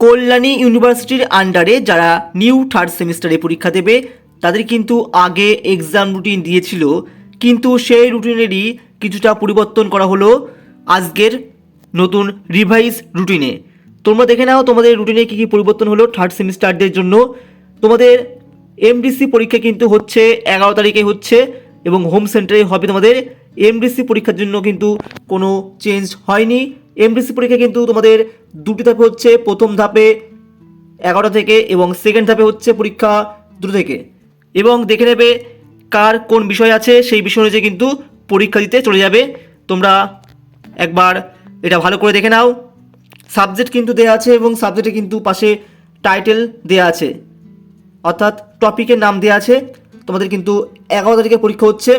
কল্যাণী ইউনিভার্সিটির আন্ডারে যারা নিউ থার্ড সেমিস্টারে পরীক্ষা দেবে, তাদের কিন্তু আগে এক্সাম রুটিন দিয়েছিল। কিন্তু সেই রুটিনেরই কিছুটা পরিবর্তন করা হলো আজকের নতুন রিভাইজ রুটিনে তোমরা দেখে নাও তোমাদের রুটিনে কী কী পরিবর্তন হলো থার্ড সেমিস্টারদের জন্য। তোমাদের এমডিসি পরীক্ষা কিন্তু হচ্ছে এগারো তারিখে হচ্ছে এবং হোম সেন্টারে হবে তোমাদের এমডিসি পরীক্ষার জন্য কিন্তু কোনো চেঞ্জ হয়নি। এমডিসি পরীক্ষা কিন্তু তোমাদের দুটি ধাপে হচ্ছে, প্রথম ধাপে এগারোটা থেকে এবং সেকেন্ড ধাপে হচ্ছে পরীক্ষা দুটো থেকে। এবং দেখে নেবে কার কোন বিষয় আছে, সেই বিষয় অনুযায়ী কিন্তু পরীক্ষা দিতে চলে যাবে। তোমরা একবার এটা ভালো করে দেখে নাও। সাবজেক্ট কিন্তু দেওয়া আছে এবং সাবজেক্টে কিন্তু পাশে টাইটেল দেওয়া আছে। অর্থাৎ টপিকের নাম দেওয়া আছে। তোমাদের কিন্তু এগারো তারিখে পরীক্ষা হচ্ছে।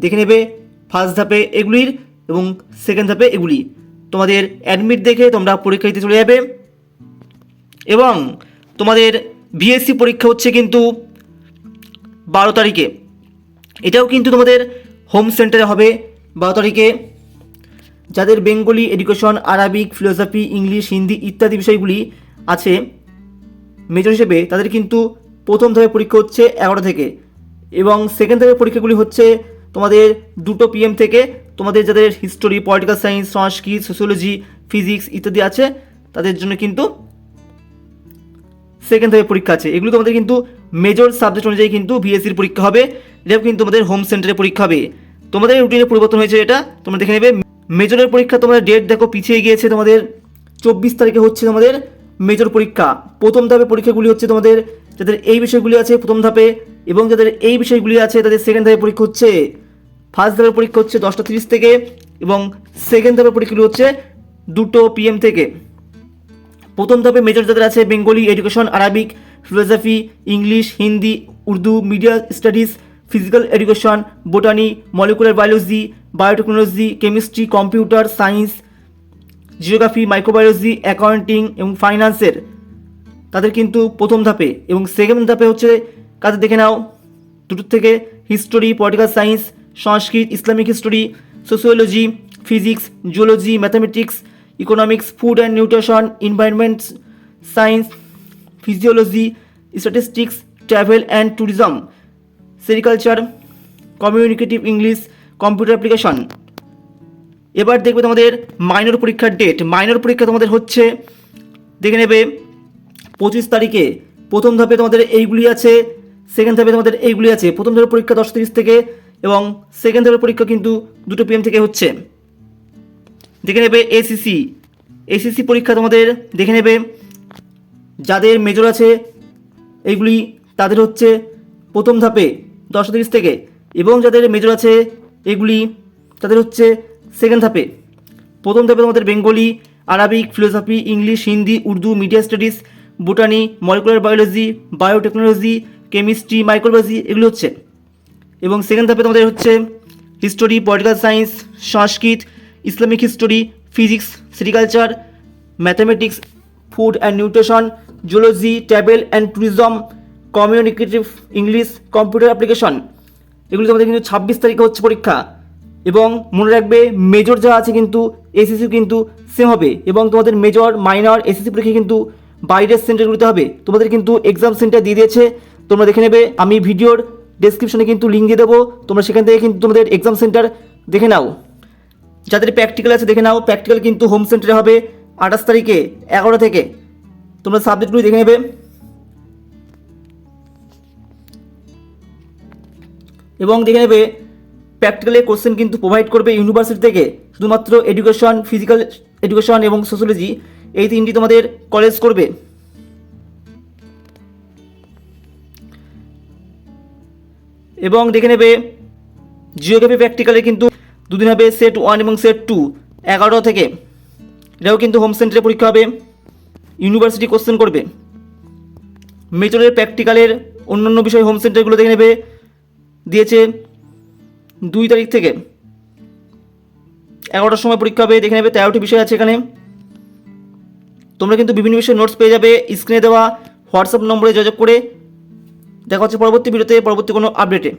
দেখে নেবে ফার্স্ট ধাপে এগুলির এবং সেকেন্ড ধাপে এগুলি। তোমাদের অ্যাডমিট দেখে তোমরা পরীক্ষা দিতে চলে যাবে। এবং তোমাদের বিএসসি পরীক্ষা হচ্ছে কিন্তু বারো তারিখে। এটাও কিন্তু তোমাদের হোম সেন্টারে হবে বারো তারিখে। যাদের Bengali education Arabic philosophy English Hindi ইত্যাদি বিষয়গুলি আছে মেজর হিসেবে তাদের কিন্তু প্রথম ধাপে পরীক্ষা হচ্ছে এগারো থেকে। এবং সেকেন্ড ধাপের পরীক্ষাগুলি হচ্ছে তোমাদের দুটো পিএম থেকে তোমাদের যাদের history political science Sanskrit sociology physics ইত্যাদি আছে, তাদের জন্য কিন্তু সেকেন্ড ধাপের পরীক্ষা আছে। এগুলো তোমাদের কিন্তু মেজর সাবজেক্ট অনুযায়ী কিন্তু বিএসসির পরীক্ষা হবে। এটাও কিন্তু তোমাদের হোম সেন্টারে পরীক্ষা হবে। তোমাদের রুটিনে পরিবর্তন হয়েছে এটা, তোমরা দেখে নেবে। মেজরের পরীক্ষা তোমাদের ডেট দেখো, পিছিয়ে গিয়েছে তোমাদের চব্বিশ তারিখে হচ্ছে তোমাদের মেজর পরীক্ষা। প্রথম ধাপে পরীক্ষাগুলি হচ্ছে তোমাদের যাদের এই বিষয়গুলি আছে প্রথম ধাপে এবং যাদের এই বিষয়গুলি আছে তাদের সেকেন্ড ধাপে পরীক্ষা হচ্ছে। ফার্স্ট ধাপের পরীক্ষা হচ্ছে দশটা তিরিশ থেকে এবং সেকেন্ড ধাপের পরীক্ষাগুলি হচ্ছে দুটো পিএম থেকে। প্রথম ধাপে মেজর যাদের আছে Bengali education Arabic philosophy English Hindi Urdu media studies physical education botany molecular biology biotechnology chemistry computer science geography microbiology accounting এবং ফাইন্যান্সের তাদের কিন্তু প্রথম ধাপে এবং সেকেন্ড ধাপে হচ্ছে, কাদের দেখে নাও, দুটোর থেকে history political science Sanskrit, Islamic history sociology physics geology mathematics economics food and nutrition environment science physiology statistics travel and tourism sericulture communicative English computer application এবার দেখবে তোমাদের মাইনর পরীক্ষার ডেট মাইনর পরীক্ষা তোমাদের হচ্ছে, দেখে নেবে, পঁচিশ তারিখে। প্রথম ধাপে তোমাদের এইগুলি আছে সেকেন্ড ধাপে তোমাদের এইগুলি আছে। প্রথম ধাপের পরীক্ষা দশ তিরিশ থেকে এবং সেকেন্ড ধাপের পরীক্ষা কিন্তু দুটো পিএম থেকে হচ্ছে। দেখে নেবে এসিসি এসিসি পরীক্ষা তোমাদের দেখে নেবে। যাদের মেজর আছে এইগুলি তাদের হচ্ছে প্রথম ধাপে দশ তিরিশ থেকে এবং যাদের মেজর আছে, এগুলি তাদের হচ্ছে সেকেন্ড ধাপে। প্রথম ধাপে তোমাদের Bengali, Arabic philosophy English Hindi, Urdu media studies botany molecular biology biotechnology chemistry microbiology এগুলো হচ্ছে। এবং সেকেন্ড ধাপে তোমাদের হচ্ছে history political science Sanskrit, Islamic history physics sericulture mathematics food and nutrition zoology travel and tourism communicative English computer application এগুলি তোমাদের কিন্তু ছাব্বিশ তারিখে হচ্ছে পরীক্ষা। এবং মনে রাখবে মেজর যা আছে কিন্তু এসএসসি কিন্তু সেম হবে। এবং তোমাদের মেজর মাইনর এসএসসি পরীক্ষা কিন্তু বাইরের সেন্টারগুলিতে হবে। তোমাদের কিন্তু এক্সাম সেন্টার দিয়ে দিয়েছে। তোমরা দেখে নেবে, আমি ভিডিওর ডেসক্রিপশনে কিন্তু লিঙ্ক দিয়ে দেবো। তোমরা সেখান থেকে কিন্তু তোমাদের এক্সাম সেন্টার দেখে নাও। যাদের প্র্যাকটিক্যাল আছে দেখে নাও। প্র্যাকটিক্যাল কিন্তু হোম সেন্টারে হবে আঠাশ তারিখে এগারো থেকে। তোমরা সাবজেক্টগুলি দেখে নেবে। এবং দেখে নেবে প্র্যাকটিক্যালে কোশ্চেন কিন্তু প্রোভাইড করবে ইউনিভার্সিটি থেকে। শুধুমাত্র এডুকেশন ফিজিক্যাল এডুকেশন এবং সোশ্যোলজি এই তিনটি তোমাদের কলেজ করবে। এবং দেখে নেবে জিওগ্রাফি প্র্যাকটিক্যালে কিন্তু দুদিন হবে সেট ওয়ান এবং সেট টু এগারো থেকে। এটাও কিন্তু হোম সেন্টারে পরীক্ষা হবে ইউনিভার্সিটি কোশ্চেন করবে। মেজরের প্র্যাকটিক্যালের অন্যান্য বিষয় হোম সেন্টারগুলো দেখে নেবে, দিয়েছে দুই তারিখ থেকে। এগারোটার সময় পরীক্ষা হবে, দেখে নেবে, তেরোটি বিষয় আছে এখানে। তোমরা কিন্তু বিভিন্ন বিষয়ে নোটস পেয়ে যাবে স্ক্রিনে দেওয়া, হোয়াটসঅ্যাপ নম্বরে যোগাযোগ করে দেখা হচ্ছে পরবর্তী ভিডিওতে পরবর্তী কোনো আপডেটে